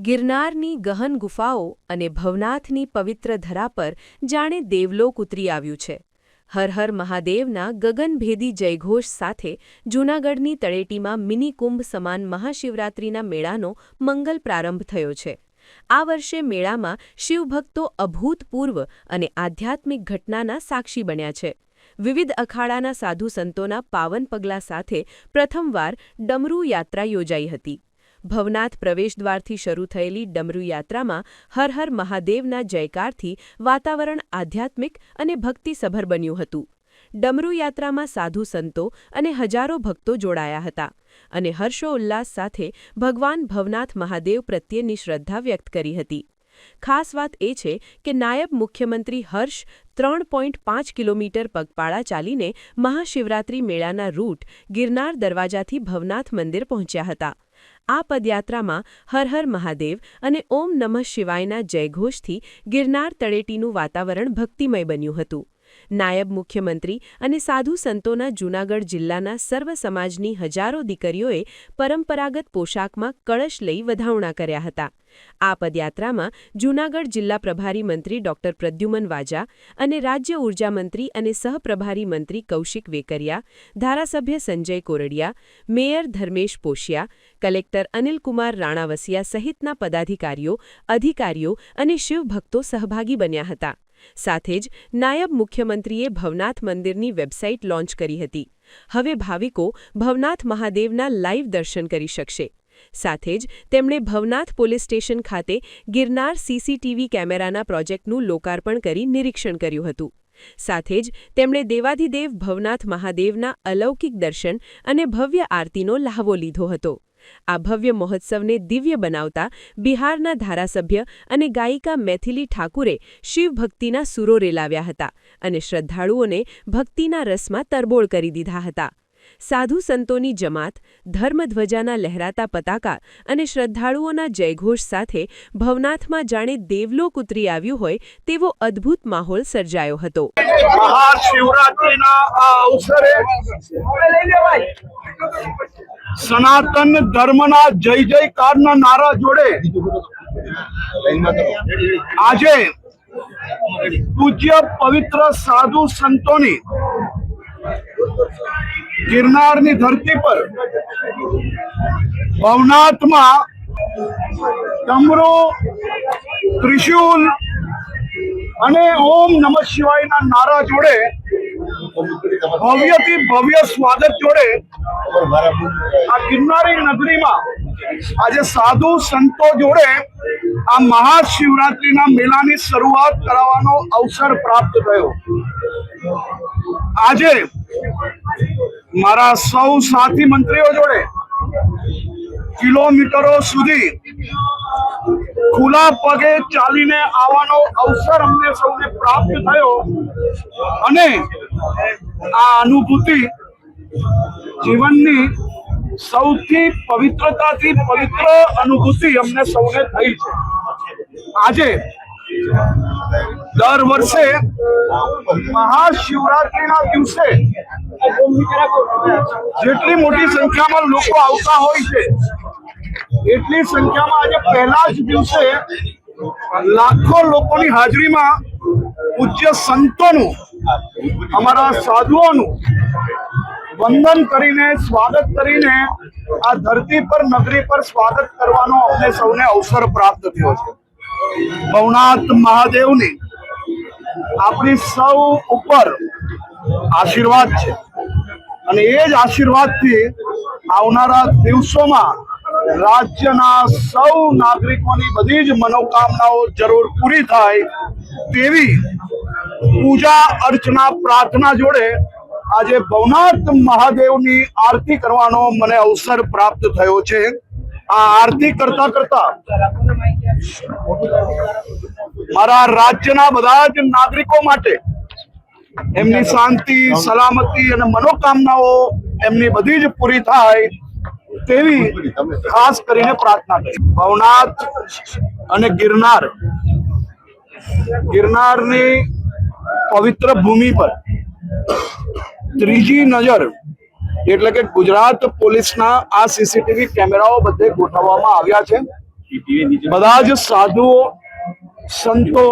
ગિરનારની ગહન ગુફાઓ અને ભવનાથની પવિત્ર ધરા પર જાણે દેવલોક ઉતરી આવ્યું છે. હર હર મહાદેવના ગગનભેદી જયઘોષ સાથે જૂનાગઢની તળેટીમાં મિની કુંભ સમાન મહાશિવરાત્રિના મેળાનો મંગલ પ્રારંભ થયો છે. આ વર્ષે મેળામાં શિવભક્તો અભૂતપૂર્વ અને આધ્યાત્મિક ઘટનાના સાક્ષી બન્યા છે. વિવિધ અખાડાના સાધુ સંતોના પાવન પગલાં સાથે પ્રથમવાર ડમરૂ યાત્રા યોજાઈ હતી. ભવનાથ પ્રવેશદ્વારથી શરૂ થયેલી ડમરૂ યાત્રામાં હર હર મહાદેવના જયકારથી વાતાવરણ આધ્યાત્મિક અને ભક્તિસભર બન્યું હતું. ડમરૂ યાત્રામાં સાધુ સંતો અને હજારો ભક્તો જોડાયા હતા અને હર્ષોલ્લાસ સાથે ભગવાન ભવનાથ મહાદેવ પ્રત્યેની શ્રદ્ધા વ્યક્ત કરી હતી. ખાસ વાત એ છે કે નાયબ મુખ્યમંત્રી હર્ષ ત્રણ પાંચ કિલોમીટર પગપાળા ચાલીને મહાશિવરાત્રી મેળાના રૂટ ગિરનાર દરવાજાથી ભવનાથ મંદિર પહોંચ્યા હતા. આ પદયાત્રામાં હર હર મહાદેવ અને ઓમ નમઃ શિવાયના જયઘોષથી ગિરનાર તળેટીનું વાતાવરણ ભક્તિમય બન્યું હતું. નાયબ મુખ્યમંત્રી અને સાધુ સંતોના જૂનાગઢ જિલ્લાના સર્વ સમાજની હજારો દીકરીઓએ પરંપરાગત પોશાકમાં કળશ લઈ વધાવણા કર્યા હતા. આ પદયાત્રામાં જૂનાગઢ જિલ્લા પ્રભારી મંત્રી ડોક્ટર પ્રદ્યુમન વાજા અને રાજ્ય ઊર્જા મંત્રી અને સહપ્રભારી મંત્રી કૌશિક વેકરિયા, ધારાસભ્ય સંજય કોરડિયા, મેયર ધર્મેશ પોશિયા, કલેક્ટર અનિલકુમાર રાણાવસિયા સહિતના પદાધિકારીઓ, અધિકારીઓ અને શિવભક્તો સહભાગી બન્યા હતા. સાથે જ નાયબ મુખ્યમંત્રીએ ભવનાથ મંદિરની વેબસાઇટ લોન્ચ કરી હતી. હવે ભાવિકો ભવનાથ મહાદેવના લાઇવ દર્શન કરી શકશે. સાથે જ તેમણે ભવનાથ પોલીસ સ્ટેશન ખાતે ગિરનાર સીસીટીવી કેમેરાના પ્રોજેક્ટનું લોકાર્પણ કરી નિરીક્ષણ કર્યું હતું. સાથે જ તેમણે દેવાધિદેવ ભવનાથ મહાદેવના અલૌકિક દર્શન અને ભવ્ય આરતીનો લહાવો લીધો હતો. આ ભવ્ય મહોત્સવને દિવ્ય બનાવતા બિહારના ધારાસભ્ય અને ગાયિકા મેથિલી ઠાકુરે શિવભક્તિના સુરો રેલાવ્યા હતા અને શ્રદ્ધાળુઓને ભક્તિના રસમાં તરબોળ કરી દીધા હતા. સાધુ સંતોની જમાત, ધર્મધ્વજાના લહેરાતા પતાકા અને શ્રદ્ધાળુઓના જયઘોષ સાથે ભવનાથમાં જાણે દેવલોક ઉતરી આવ્યું હોય તેવો અદ્ભુત માહોલ સર્જાયો હતો. સનાતન ધર્મના જય જયકારના નારા જોડે આજે પૂજ્ય પવિત્ર સાધુ સંતોની ગિરનારની ધરતી પર ભવનાથમાં ડમરો ત્રિશુલ અને ઓમ નમઃ શિવાયના નારા જોડે ભવ્યથી ભવ્ય સ્વાગત જોડે આ ગિરનારી નગરીમાં આજે સાધુ સંતો જોડે આ મહાશિવરાત્રીના મેળાની શરૂઆત કરાવવાનો અવસર પ્રાપ્ત થયો. આજે મારા સૌ સાથી મંત્રીઓ જોડે કિલોમીટરો સુધી ખુલ્લા પગે ચાલીને આવવાનો અવસર અમને સૌને પ્રાપ્ત થયો અને આ અનુભૂતિ જીવનની સૌથી પવિત્રતાથી પવિત્ર અનુભૂતિ અમને સૌને થઈ છે. આજે દર વર્ષે મહાશિવરાત્રિના દિવસે જેટલી મોટી સંખ્યામાં લોકો આવતા હોય છે, એટલી સંખ્યામાં આજે પહેલા જ દિવસે લાખો લોકોની હાજરીમાં પૂજ્ય સંતોનું, અમારા સાધુઓનું વંદન કરીને, સ્વાગત કરીને આ ધરતી પર, નગરી પર સ્વાગત કરવાનો અમને સૌને અવસર પ્રાપ્ત થયો છે. ભવનાથ મહાદેવની આપણી સૌ ઉપર આશીર્વાદ છે. અને એ જ આશીર્વાદથી આવનારા દિવસોમાં રાજ્યના સૌ નાગરિકોની બધી જ મનોકામનાઓ જરૂર પૂરી થાય તેવી પૂજા અર્ચના પ્રાર્થના જોડે આજે ભવનાથ મહાદેવની આરતી કરવાનો મને અવસર પ્રાપ્ત થયો છે. આ આરતી કરતા કરતા મારા રાજ્યના બધા જ નાગરિકો માટે એમની શાંતિ, સલામતી અને મનોકામનાઓ એમની બધી જ પૂરી થાય તેવી ખાસ કરીને પ્રાર્થના કરી ભવનાથ અને ગિરનાર. ગિરનારની પવિત્ર ભૂમિ પર ત્રીજી નજર એટલે કે ગુજરાત પોલીસના આ સીસીટીવી કેમેરાઓ બધે ગોઠવવામાં આવ્યા છે. બધા જ સાધુઓ, સંતો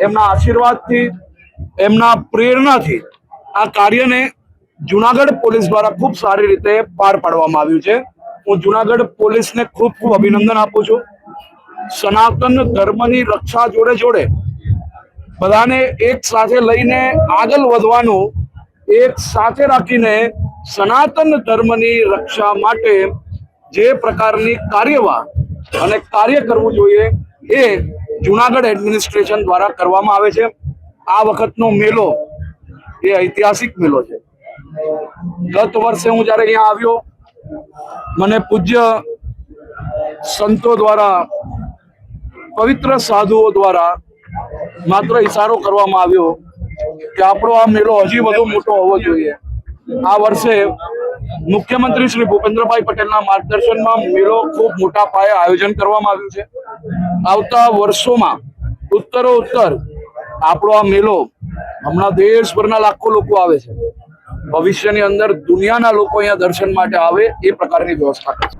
એમના આશીર્વાદથી, એમના પ્રેરણાથી આ કાર્યને જુનાગઢ પોલીસ દ્વારા ખૂબ સારી રીતે પાર પાડવામાં આવ્યું છે. હું જુનાગઢ પોલીસને ખૂબ ખૂબ અભિનંદન આપું છું. સનાતન ધર્મની રક્ષા જોડે જોડે બધાને એક સાથે લઈને આગળ વધવાનું એક સાથે રાખીને સનાતન ધર્મની રક્ષા માટે જે પ્રકારની કાર્યવાહ અને કાર્ય કરવું જોઈએ એ જુનાગઢ એડમિનિસ્ટ્રેશન દ્વારા કરવામાં આવે છે. આ વખતનો મેલો એ ઐતિહાસિક મેલો છે. ગત વર્ષે હું જ્યારે અહીંયા આવ્યો, મને પૂજ્ય સંતો દ્વારા, પવિત્ર સાધુઓ દ્વારા માત્ર ઇશારો કરવામાં આવ્યો. કે આપણો આ મેળો હજી વધુ મોટો હોવો જોઈએ. આ વર્ષે મુખ્યમંત્રી શ્રી ભૂપેન્દ્રભાઈ પટેલના માર્ગદર્શનમાં મેળો ખૂબ મોટા પાયે આયોજન કરવામાં આવ્યું છે. આવતા વર્ષોમાં ઉત્તરો ઉત્તર આપણો આ મેળો હમણાં દેશભરના લાખો લોકો આવે છે. ભવિષ્યની અંદર દુનિયાના લોકો અહીંયા દર્શન માટે આવે એ પ્રકારની વ્યવસ્થા કરશે